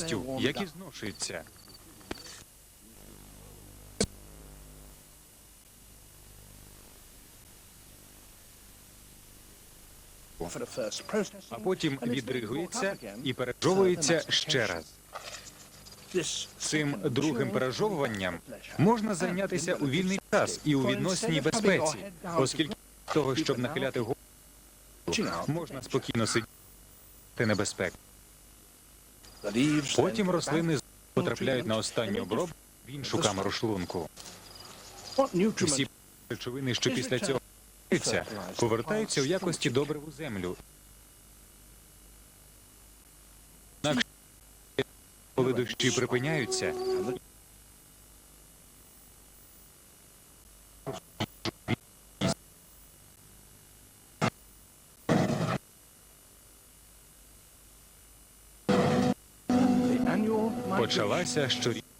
повністю, як і зношуються. А потім відригується і пережовується ще раз. Цим другим пережовуванням можна зайнятися у вільний час і у відносній безпеці, оскільки того, щоб нахиляти голову, можна спокійно сидіти небезпеку. Потім рослини потрапляють на останню обробку в іншу камеру шлунку. Всі речовини, що після цього повертаються, в якості добрив у землю. Коли дощі припиняються, почалася щорічна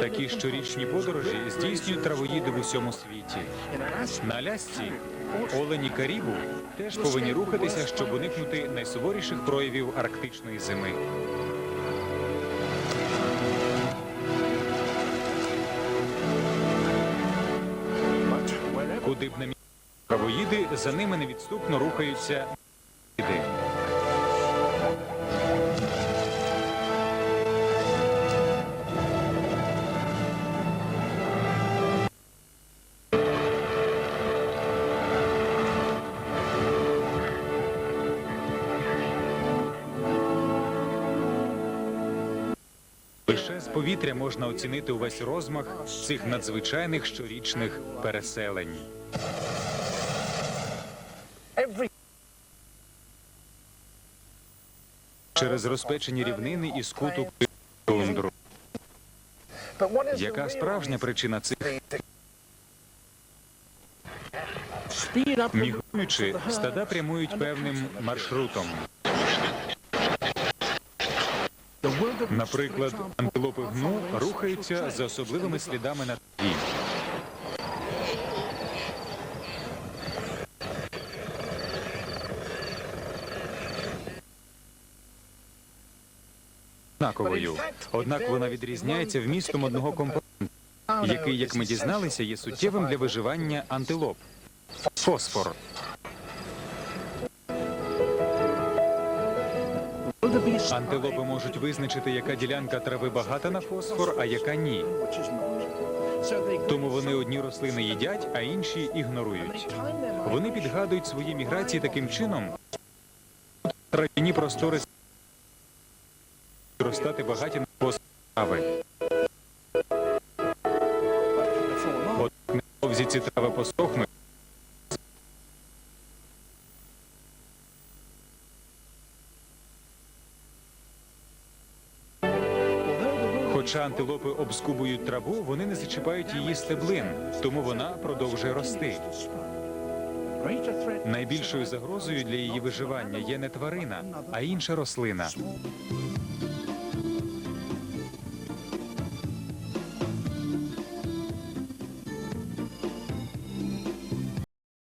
Такі щорічні подорожі здійснюють травоїди в усьому світі. На Алясці олені Карібу теж повинні рухатися, щоб уникнути найсуворіших проявів арктичної зими. Куди б не мі... травоїди, за ними невідступно рухаються. Лише з повітря можна оцінити увесь розмах цих надзвичайних щорічних переселень. Через розпечені рівнини і скуту тундру. Яка справжня причина цих мігруючи, стада прямують певним маршрутом. Наприклад, антилопи гну рухаються за особливими слідами на траві. Однаковою. Однак вона відрізняється вмістом одного компоненту, який, як ми дізналися, є суттєвим для виживання антилоп фосфор. Антилопи можуть визначити, яка ділянка трави багата на фосфор, а яка ні. Тому вони одні рослини їдять, а інші ігнорують. Вони підгадують свої міграції таким чином, трав'яні простори зростати багаті на фосфор трави. От невдовзі ці трави посохнуть. Хоча антилопи обскубують траву, вони не зачіпають її стеблин, тому вона продовжує рости. Найбільшою загрозою для її виживання є не тварина, а інша рослина.